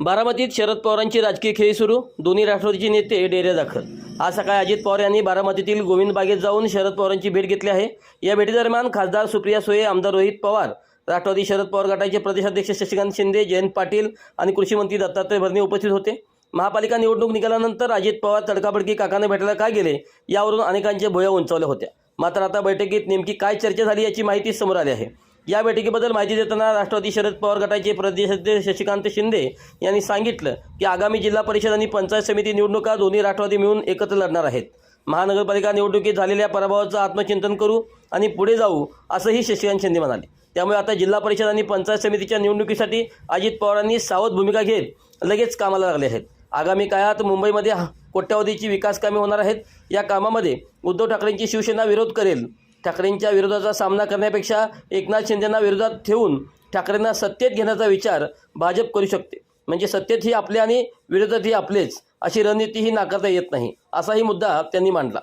बारामतीत शरद पवारांची राजकीय खेळी सुरू. दोन्ही राष्ट्रवादीचे नेते डेरे दाखल. आज सकाळी अजित पवार यांनी बारामतीतील गोविंद बागेत जाऊन शरद पवारांची भेट घेतली आहे. या भेटीदरम्यान खासदार सुप्रिया सुळे आमदार रोहित पवार राष्ट्रवादी शरद पवार गटाचे प्रदेशाध्यक्ष शशिकांत शिंदे जयंत पाटील आणि कृषी मंत्री दत्तात्रय भरणे उपस्थित होते. महापालिका निवडणूक निघाल्यानंतर अजित पवार तडकाबडकी काकाने भेटायला काय गेले? यावरून अनेकांच्या भुया उंचावल्या होत्या. मात्र आता बैठकीत नेमकी काय चर्चा झाली याची माहिती समोर आली आहे. या बैठकीबद्दल माहिती देताना राष्ट्रवादी शरद पवार गटाचे प्रदेशाध्यक्ष शशिकांत शिंदे यांनी सांगितलं की आगामी जिल्हा परिषद आणि पंचायत समिती निवडणुका दोन्ही राष्ट्रवादी मिळून एकत्र लढणार आहेत. महानगरपालिका निवडणुकीत झालेल्या पराभवाचं आत्मचिंतन करू आणि पुढे जाऊ असंही शशिकांत शिंदे म्हणाले. त्यामुळे आता जिल्हा परिषद आणि पंचायत समितीच्या निवडणुकीसाठी अजित पवारांनी सावध भूमिका घेत लगेच कामाला लागले आहेत. आगामी काळात मुंबईमध्ये हा- कोट्यावधीची विकास कामे होणार आहेत. या कामामध्ये उद्धव ठाकरेंची शिवसेना विरोध करेल. ठाकरेंच्या विरोधाचा सामना करण्यापेक्षा एकनाथ शिंदेंना विरोधात ठेवून ठाकरेंना सत्तेत घेण्याचा विचार भाजप करू शकते. म्हणजे सत्तेत ही आपले आणि विरोधात ही आपलेच अशी रणनीतीही नाकारता येत नाही असाही मुद्दा त्यांनी मांडला.